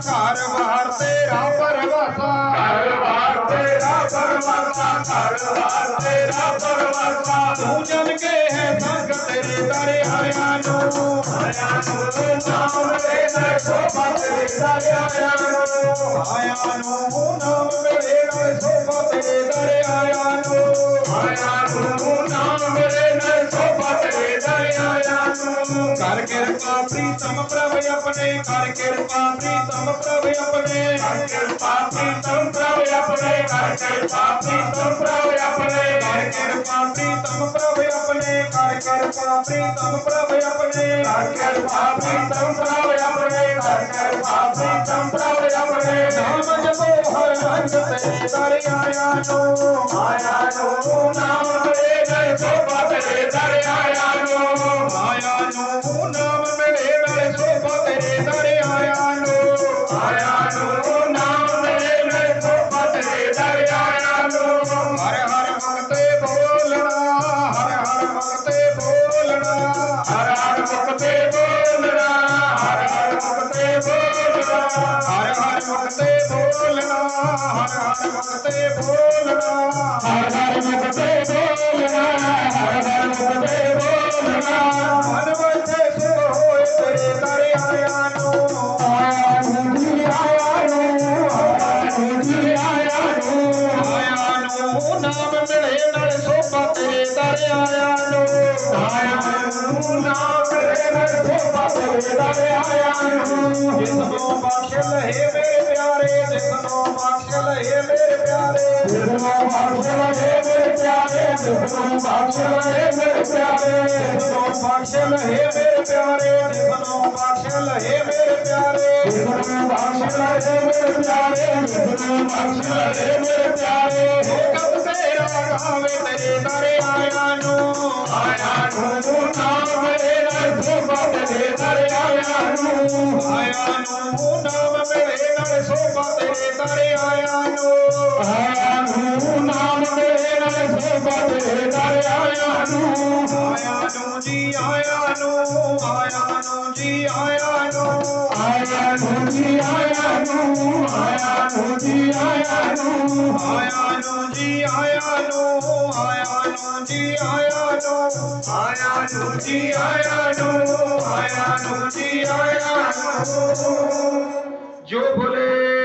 कारोबार तेरा परवता। कारोबार तेरा परवता कारोबार तेरा परवता। तू जन के है संग तेरे तारे हरियाणो। हरियाणो तू नाम रे सो मत तेरे हरियाणो। हरियाणो नाम रे सो मत तेरे हरियाणो। हरियाणो कर कृपा प्रीतम प्रभ अपने, कर कृपा प्रीतम प्रभ अपने। कर कृपा प्रीतम प्रभ अपने, कर कृपा प्रीतम प्रभ अपने। कर कृपा प्रीतम प्रभ अपने, कर कृपा प्रीतम प्रभ अपने। कर कृपा प्रीतम प्रभ अपने, कर कृपा प्रीतम प्रभ अपने। नाम जपो, हर हंस पे दरिया नो माया नो नाम रे जय जो बाबे दरिया Yeah, yeah, yeah. दे आया जिसनो पाखिल हे मेरे प्यारे जिसनो पाखिल हे मेरे प्यारे जिसनो पाखिल हे मेरे प्यारे जिसनो पाखिल हे मेरे प्यारे जिसनो पाखिल हे मेरे प्यारे जिसनो पाखिल हे मेरे प्यारे जिसनो पाखिल हे मेरे प्यारे जिसनो पाखिल हे मेरे प्यारे हो कब से रागावे तेरे दरे आया नो आया नो नाम है ਨੂੰ ਆਇਆ ਨੂੰ ਨਾਮ ਮਿਲੇ ਨਾਲ ਸੋਭਾ ਤੇਰੇ ਦਰ ਆਇਆ ਨੂੰ ਆਇਆ ਨੂੰ ਨਾਮ ਮੇਰੇ ਨਾਲ ਸੋਭਾ ਤੇਰੇ ਦਰਿਆਇਆ ਨੂੰ ਆਇਆ ਨੂੰ ਆਇਆ। जी आया नो आया नो जी आया नो आया नो जी आया नो आया नो जी आया नो आया नो जी आया नो आया नो जी आया नो आया नो जी आया नो आया नो जी आया नो जो बोले